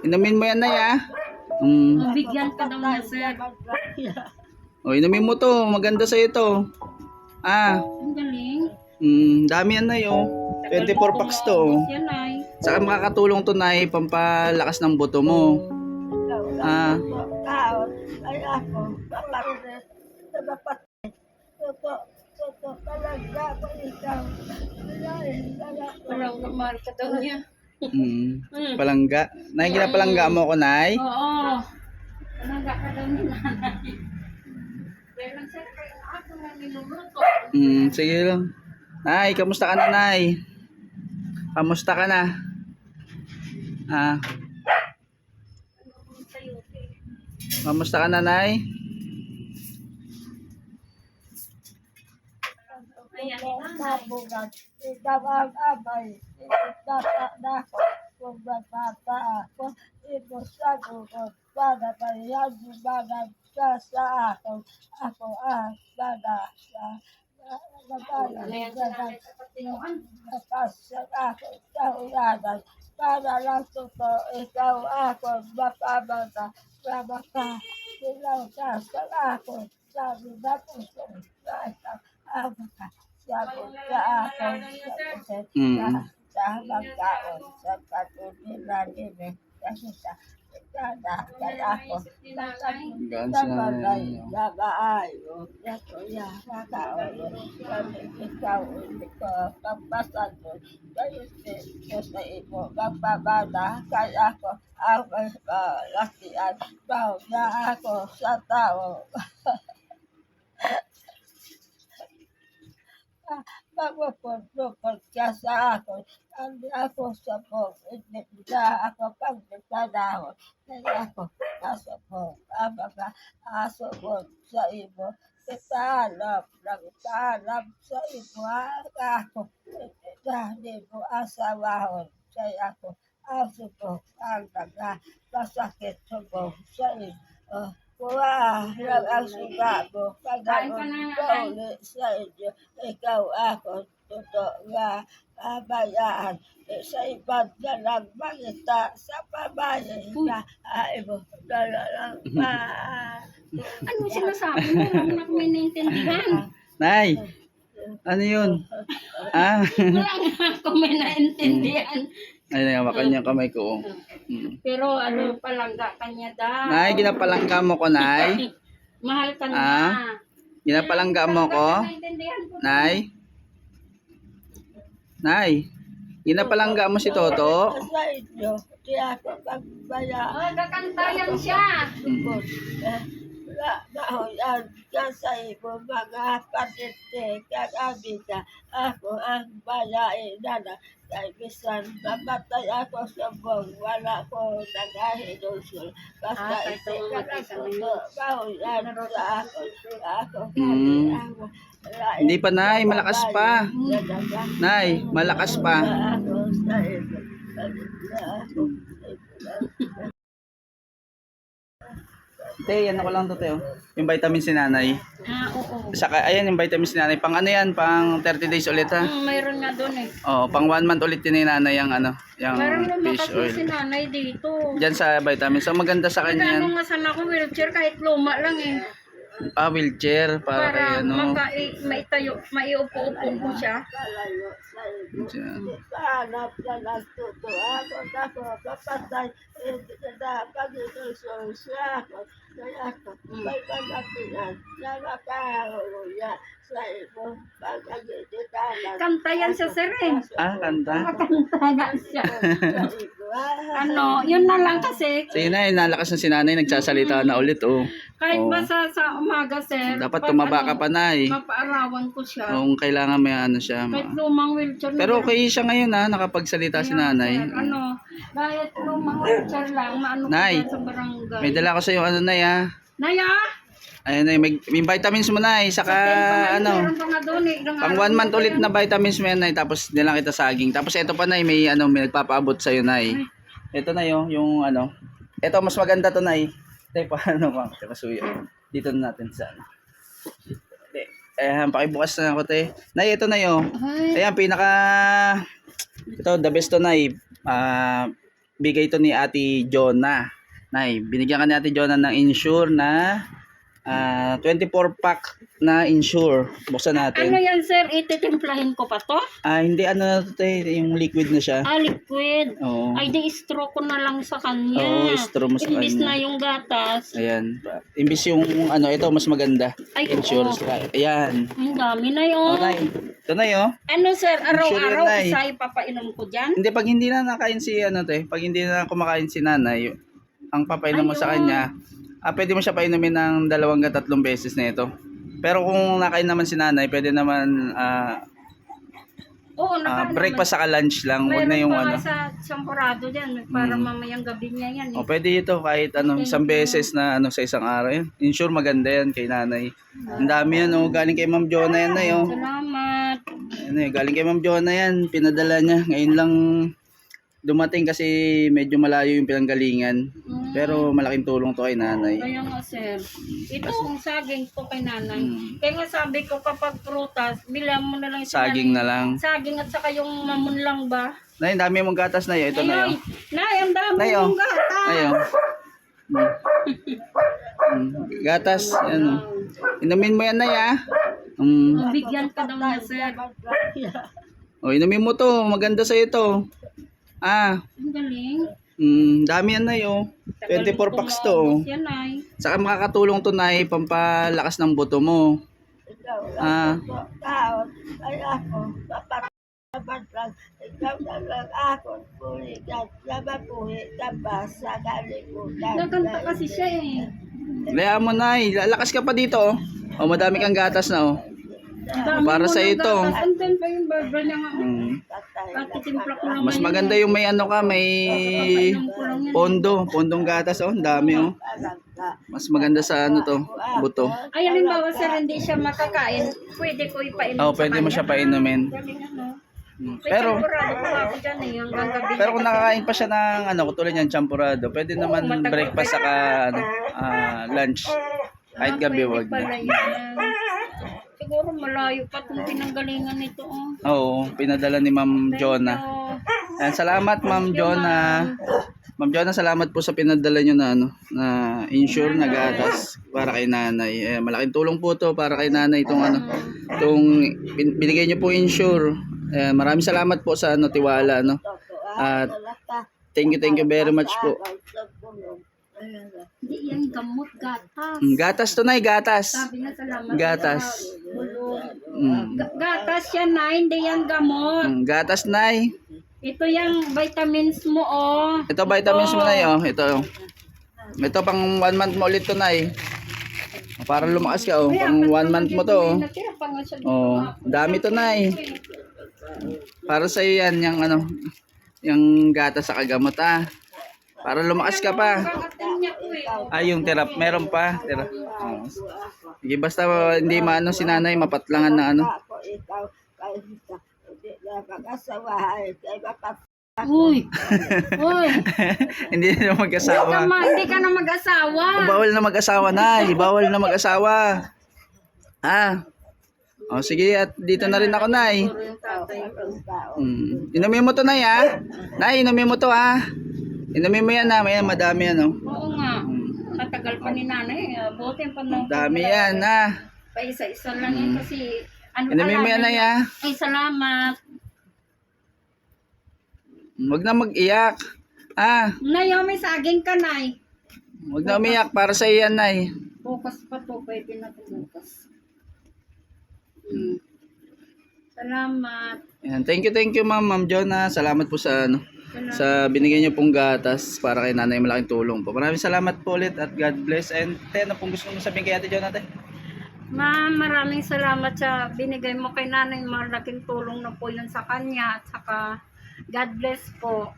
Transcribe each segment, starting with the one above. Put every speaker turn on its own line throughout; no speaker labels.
Inumin mo yan, Nay, ah. Mm.
Bigyan ka daw niya, sir.
O, inumin mo to. Maganda sa'yo to. Ah,
Ang galing.
mm, dami yan, Nay, oh. 24 packs to, oh.
Yan ay.
Saka makakatulong to, Nay, pampalakas ng buto mo. Ah,
ay ako, sa kapatid, toto, toto, talaga. Wala eh, wala ko.
Parang kamar ka daw niya.
Mm,
Mm.
palangga. Nay, ginapalangga mo ko, Nay.
Oo. Talaga ka daw ni nanay. Pero lang sir, kaya ako na niluluto.
Mm, sige lang. Nay, kamusta ka na, Nay? Kamusta ka na? Ah, kamusta ka na, Nay?
Ayan,
Nabugan, ikaw ang amay, itata na ako, imusago ko, para yung mga ka sa ako, ako ang mga sa. Napasya ako sa ulanan, para lang totoo, ikaw ako, mapamata, mamata, silaw ka sa ako, sabi na puso, sa isang ama sabi sa ako, sa
Mm.
sa sa magkaon, sa patuloy na din, kasi sa kaya ako,
Gaan
sa
si
bagay,
Nanay.
sa maayo, sa kuya, sa kaon, sabi ikaw, hindi ko, pagpasan mo, kayo ko sa imo, magpabada, kaya ako, ang lakian, baw na ako sa tao. Magpupulpupul ka sa ako, hindi ako sa hindi na ako pagpipanahon, hindi ako nasa po, abaga, aso po sa imo, Itanap, nagtanap sa imo, ako, hindi mo asawahon, kaya ako, aso po, ang naga, masakit sa po sa imo, Kuha, lang ang suga mo,
na,
ko ulit sa inyo, ikaw ako, totoo nga, kabayaan, sa ibang dalang magita sa pabayan na ay mo, dalalang pa.
Ano sinasabi mo? Huwag na kami naintindihan.
Nay, ano yun? Ah,
Wala nga naintindihan.
Ay, nayawakan niya kamay ko. oh. Mm.
Pero ano, palangga ka niya daw.
Nay, ginapalangga mo ko, Nay.
Mahal ka na.
Ah? Ginapalangga mo ko? Nay? Nay? Ginapalangga mo si Toto?
Sa inyo, di ako pagbayaan.
Oh, kakantayan siya.
Eh, wala na ho yan, yan sa imo mga patinte, kagabi ka, ako ang bayae na na, kay bisan mamatay ako sa bong, wala ko nagahinusul, basta
Ah,
na
ka
puto, bahuyan sa ako, ako,
Hmm.
ako,
Hindi pa, Nay. Malakas pa. Nay, malakas pa.
Ako ako,
Te, ano ko lang to, Te. oh. Yung vitamin si nanay.
Ah, oo.
Saka, ayan yung vitamin si nanay. Pang ano yan? Pang 30 days ulit, ha?
Hmm, mayroon nga doon eh.
Oh, pang 1 month ulit din ni nanay yung ano, yung
Mayroon naman
fish
kasi
oil.
si nanay dito.
Diyan sa vitamin. So, maganda sa kanya yan.
Nagano nga sana ako wheelchair kahit luma lang eh.
Ah, wheelchair. Para, kay
Para
ano.
makai, maitayo, maiupo-upo ko siya.
Diyan.
Na na na siya na
Kanta yan sa sir eh.
Ah, kanta.
Kanta siya.
ah.
Ano, yun na lang kasi.
Sige na, nalakas na si nanay. Nagsasalita na ulit, oh.
Kahit
Oo.
ba sa, sa umaga sir.
Dapat tumaba
ano,
ka pa, nay.
Mapaarawan ko siya.
Kung kailangan may ano siya.
Kahit
ma-
lumang wheelchair.
Pero
na-
okay siya ngayon, ha? Nakapagsalita si nanay.
Ano, kahit lumang wheelchair lang, maano ko
Nay,
dyan sa barangay.
May dala ko sa iyo, ano, nay, ha?
Naya!
Ayun, nay. May, may vitamins mo, nay. Saka, ano.
Meron pa nga doon eh. Ilang
Pang
araw
one month
na
ulit na vitamins mo yan, Nay. Tapos nilang kita saging. Tapos ito pa, Nay. May, ano, may nagpapaabot sa'yo, Nay. Ito na yung, yung ano. Ito, mas maganda to, Nay. Tay, paano ba? Tay, pasuyo. Dito na natin sa ano. Eh, pakibukas na ako, te. Nay, ito na yun.
Ay,
Ayan, pinaka... Ito, the best to, Nay. Ah... bigay ito ni Ate Jonah. Nay, binigyan ka ni Ate Jonah ng insure na ah, 24 pack na insure. Buksan
Ano
natin.
yan, sir? Ititimplahin ko pa to?
Ah, hindi ano na to, te, yung liquid na siya.
Ah, liquid.
Oo.
Ay, di straw ko na lang sa kanya.
Oo, straw mo sa
Imbis
kanya.
na yung gatas.
Ayan. Imbis yung ano, ito mas maganda.
Ay,
Insurance.
oo.
Ayan.
Ang dami na yun.
Oh, Nay. Ito na yun.
Ano, sir? Araw-araw,
Insurance,
isa ipapainom ko dyan?
Hindi, pag hindi na nakain si ano te, pag hindi na kumakain si nanay, ang papainom mo sa
Ayun.
kanya, ah, pwede mo siya painumin ng dalawang tatlong beses na ito. Pero kung nakain naman si nanay, pwede naman ah,
Oo,
ah,
naka
breakfast sa lunch lang, wag na yung ano.
sa champurado dyan, para
Mm.
mamayang gabi niya yan. Eh.
O pwede ito kahit ano, isang beses na ano sa isang araw yan. Insure maganda yan kay nanay. Ang dami yan oh, galing kay Ma'am Jonah yan na yun.
Salamat.
Ano eh, galing kay Ma'am Jonah yan, pinadala niya. Ngayon lang dumating kasi medyo malayo yung pinanggalingan.
Mm.
Pero malaking tulong to kay nanay.
Kaya nga, sir. Ito ang saging ko kay nanay.
Mm.
Kaya nga sabi ko, kapag prutas, bilang mo na lang si
Saging na lang.
Saging at saka yung mamon lang ba?
Nay, dami mong gatas na yun. Ito na yun.
Ay, Nay, ang dami
Nay, oh.
mong gata.
Ayun. Mm. Mm. Gatas. Yan. oh. Inumin mo yan na ya. Mm.
Bigyan ka daw niya, sir.
O, inumin mo to. Maganda sa ito. Ah.
Ang galing.
Mm, dami yan na yun.
Tagal
24
mo
packs to. oh.
tumaubos Yan, ay.
Saka makakatulong to na pampalakas ng buto mo.
Ikaw
Ah.
lang po tao. Ay ako, papatapat lang. Ikaw na lang ako. Puligat sa mapuhi. Tapos sa kalimutan.
Nagkanta kasi siya eh.
Kaya mo na Lalakas ka pa dito oh. O, madami kang gatas na oh. Para sa
ng
ito.
gatas. Andun pa yung barber niya nga.
Mm.
Patay
At titimpla ko lang
Mas maganda yung may ano ka, may pondo, pondong gatas oh, ang dami oh. Mas maganda sa ano to, buto.
Ay, halimbawa sir, hindi siya makakain. Pwede ko ipainom
Oh, pwede mo siya painumin.
Ano.
Mm.
May
Pero
eh, gabi.
pero kung nakakain pa siya ng ano, katulad niyan champurado, pwede naman breakfast saka ano, ah, lunch. Kahit
Ah,
gabi
pwede
wag na.
Siguro malayo pa itong pinanggalingan nito. Oh.
Oo, pinadala ni Ma'am Jonah.
So,
Ayan, salamat Ma'am Jonah. Ma'am Jonah, salamat po sa pinadala nyo na ano, na insure na gatas para kay nanay. Eh, malaking tulong po to para kay nanay itong ano, itong bin- binigay nyo po insure. Eh, maraming salamat po sa ano, tiwala no. At thank you, thank you very much po.
Hindi yan gamot, gatas.
Mm, Gatas to na, gatas.
Sabi na salamat.
Gatas.
bulong.
Mm,
Ga- Gatas yan na, hindi yan gamot.
mm, gatas nay.
Ito yung vitamins mo, oh.
Ito vitamins mo na oh. Ito. Ito pang one month mo ulit to nay. Para lumakas ka oh. Pang one month mo to oh. Oh, dami to na eh. Para sa yan yung ano, yung gata sa kagamot ah. Para lumakas ka pa.
Niya ko eh.
Ay, yung therap, meron pa. Tera. Oh. Sige, basta uh, hindi maano si nanay, mapatlangan na ano.
Uy. Uy.
hindi na
Hindi ka,
mag-asawa.
ma- hindi ka na mag-asawa.
Bawal na mag-asawa, nay. Bawal na mag-asawa. Ah. Oh, sige, at dito na rin ako, nay. Mm. Inumin mo to, nay, ah. Nay, inumin mo to, ah. Inumin mo yan, ah. May madami yan, oh.
Katagal pa ni nanay. Buti pa nung
Dami yan, ah.
pa isa-isa lang yan kasi ano
Inumin mo yan,
alaga
nay,
niya.
ah.
Ay, salamat.
Huwag na mag-iyak. Ah,
Nay, oh, may saging ka, Nay.
huwag na umiyak para sa iyan, nay.
Bukas pa to, pwede na to bukas. Hmm. Salamat.
Ayan, thank you, thank you, ma'am, ma'am Jonah. Salamat po sa, ano. Sa binigay niyo pong gatas para kay nanay malaking tulong po. Maraming salamat po ulit at God bless. And te, ano pong gusto mo sabihin kay ate Jonah, te?
Ma'am, maraming salamat sa binigay mo kay nanay. Malaking tulong na po yun sa kanya. At saka, God bless po.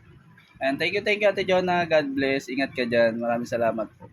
And thank you, thank you, ate Jonah. God bless. Ingat ka dyan. Maraming salamat po.